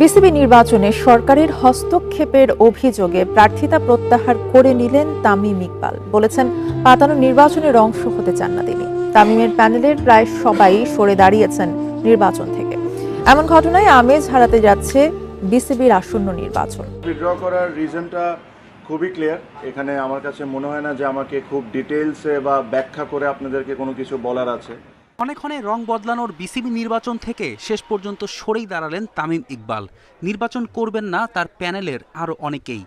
BCB নির্বাচনে সরকারের হস্তক্ষেপের অভিযোগে প্রার্থিতা প্রত্যাহার করে নিলেন তামিম ইকবাল। বলেছেন, পাতানো নির্বাচনের অংশ হতে চান না তিনি। তামিমের প্যানেলের প্রায় সবাই সরে দাঁড়িয়েছেন নির্বাচন থেকে। এমন ঘটনায় আমেজ হারাতে যাচ্ছে বিসিবির আসন্ন নির্বাচন। উইথড্র করার রিজনটা খুবই ক্লিয়ার এখানে আমার কাছে মনে হয় না যে আমাকে খুব ডিটেলসে বা ব্যাখ্যা করে আপনাদেরকে কোনো কিছু বলার আছে। ক্ষণে ক্ষণে রং বদলানোর বিসিবি নির্বাচন থেকে শেষ পর্যন্ত সরেই দাঁড়ালেন তামিম ইকবাল। নির্বাচন করবেন না তার প্যানেলের আরও অনেকেই।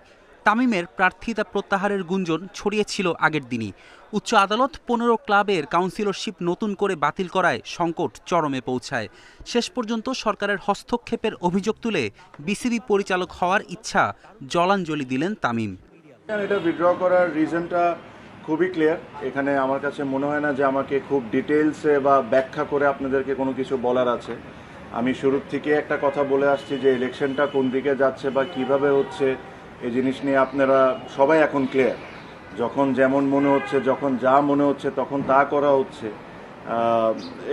তামিমের প্রার্থিতা প্রত্যাহারের গুঞ্জন ছড়িয়েছিল আগের দিনই। উচ্চ আদালত পনেরো ক্লাবের কাউন্সিলরশিপ নতুন করে বাতিল করায় সংকট চরমে পৌঁছায়। শেষ পর্যন্ত সরকারের হস্তক্ষেপের অভিযোগ তুলে বিসিবি পরিচালক হওয়ার ইচ্ছা জলাঞ্জলি দিলেন তামিম। এটা উইথড্র করার রিজনটা খুবই ক্লিয়ার এখানে আমার কাছে মনে হয় না যে আমাকে খুব ডিটেলসে বা ব্যাখ্যা করে আপনাদেরকে কোনো কিছু বলার আছে। আমি শুরুর থেকে একটা কথা বলে আসছি যে ইলেকশনটা কোন দিকে যাচ্ছে বা কীভাবে হচ্ছে, এই জিনিস নিয়ে আপনারা সবাই এখন ক্লিয়ার যখন যেমন মনে হচ্ছে, যখন যা মনে হচ্ছে, তখন তা করা হচ্ছে।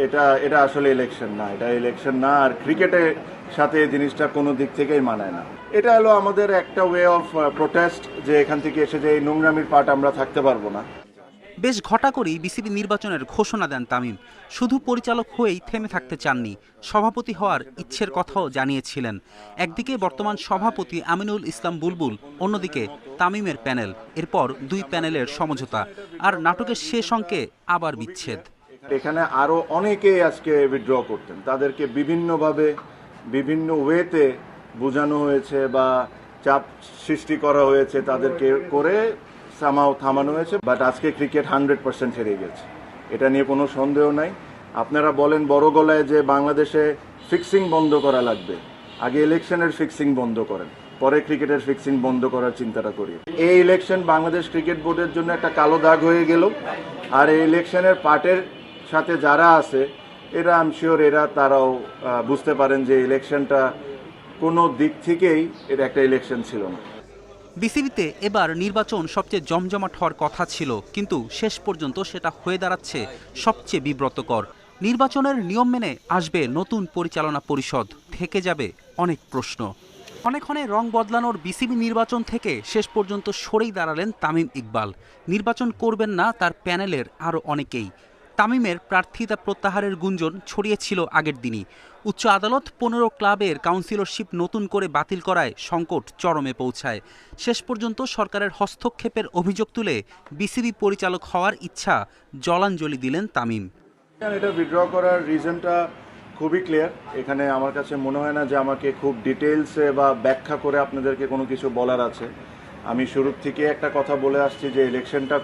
এটা এটা আসলে ইলেকশন না, এটা ইলেকশন না, আর ক্রিকেটের সাথে জিনিসটা কোনো দিক থেকেই মানায় না। এটা হলো আমাদের একটা ওয়ে অফ প্রোটেস্ট যে এখান থেকে এসে যে এই নোংরামির পার্ট আমরা থাকতে পারব না। বেশ ঘটা করেই বিসিবি নির্বাচনের ঘোষণা দেন তামিম। শুধু পরিচালক হয়েই থেমে থাকতে চাননি, সভাপতি হওয়ার ইচ্ছের কথাও জানিয়েছিলেন। একদিকে বর্তমান সভাপতি আমিনুল ইসলাম বুলবুল, অন্যদিকে তামিমের প্যানেল, এরপর দুই প্যানেলের সমঝোতা। আর নাটকের শেষ অঙ্কে আবার বিচ্ছেদ। এখানে আরও অনেকেই আজকে উইথড্র করতেন। তাদেরকে বিভিন্নভাবে, বিভিন্ন ওয়েতে বোঝানো হয়েছে বা চাপ সৃষ্টি করা হয়েছে তাদেরকে করে সামাও থামানো হয়েছে বাট আজকে ক্রিকেট হান্ড্রেড পার্সেন্ট হেরে গেছে। এটা নিয়ে কোনো সন্দেহ নাই। আপনারা বলেন বড় গলায় যে বাংলাদেশে ফিক্সিং বন্ধ করা লাগবে। আগে ইলেকশনের ফিক্সিং বন্ধ করেন, পরে ক্রিকেটের ফিক্সিং বন্ধ করার চিন্তাটা করি এই ইলেকশন বাংলাদেশ ক্রিকেট বোর্ডের জন্য একটা কালো দাগ হয়ে গেল। আর এই ইলেকশনের পার্টের সাথে যারা আছে, এরা আম শিওর এরা, তারাও বুঝতে পারেন যে ইলেকশনটা কোনো দিক থেকেই এটা একটা ইলেকশন ছিল না। বিসিবিতে এবার নির্বাচন সবচেয়ে জমজমাট হওয়ার কথা ছিল, কিন্তু শেষ পর্যন্ত সেটা হয়ে দাঁড়াচ্ছে সবচেয়ে বিব্রতকর। নির্বাচনের নিয়ম মেনে আসবে নতুন পরিচালনা পরিষদ, থেকে যাবে অনেক প্রশ্ন। ক্ষণে ক্ষণে রং বদলানোর বিসিবি নির্বাচন থেকে শেষ পর্যন্ত সরেই দাঁড়ালেন তামিম ইকবাল। নির্বাচন করবেন না তার প্যানেলের আরও অনেকেই। তামিমের প্রার্থিতা প্রত্যাহারের গুঞ্জন ছড়িয়েছিল আগের দিনই। উচ্চ আদালত পনেরো ক্লাবের কাউন্সিলরশিপ নতুন করে বাতিল করায় সংকট চরমে পৌঁছায়। শেষ পর্যন্ত সরকারের হস্তক্ষেপের অভিযোগ তুলে বিসিবি পরিচালক হওয়ার ইচ্ছা জলাঞ্জলি দিলেন তামিম। এটা উইথড্র করার রিজনটা খুবই ক্লিয়ার এখানে আমার কাছে মনে হয় না যে আমাকে খুব ডিটেলসে বা ব্যাখ্যা করে আপনাদেরকে কোনো কিছু বলার আছে। আমি শুরুর থেকে একটা কথা বলে আসছি যে ইলেকশনটা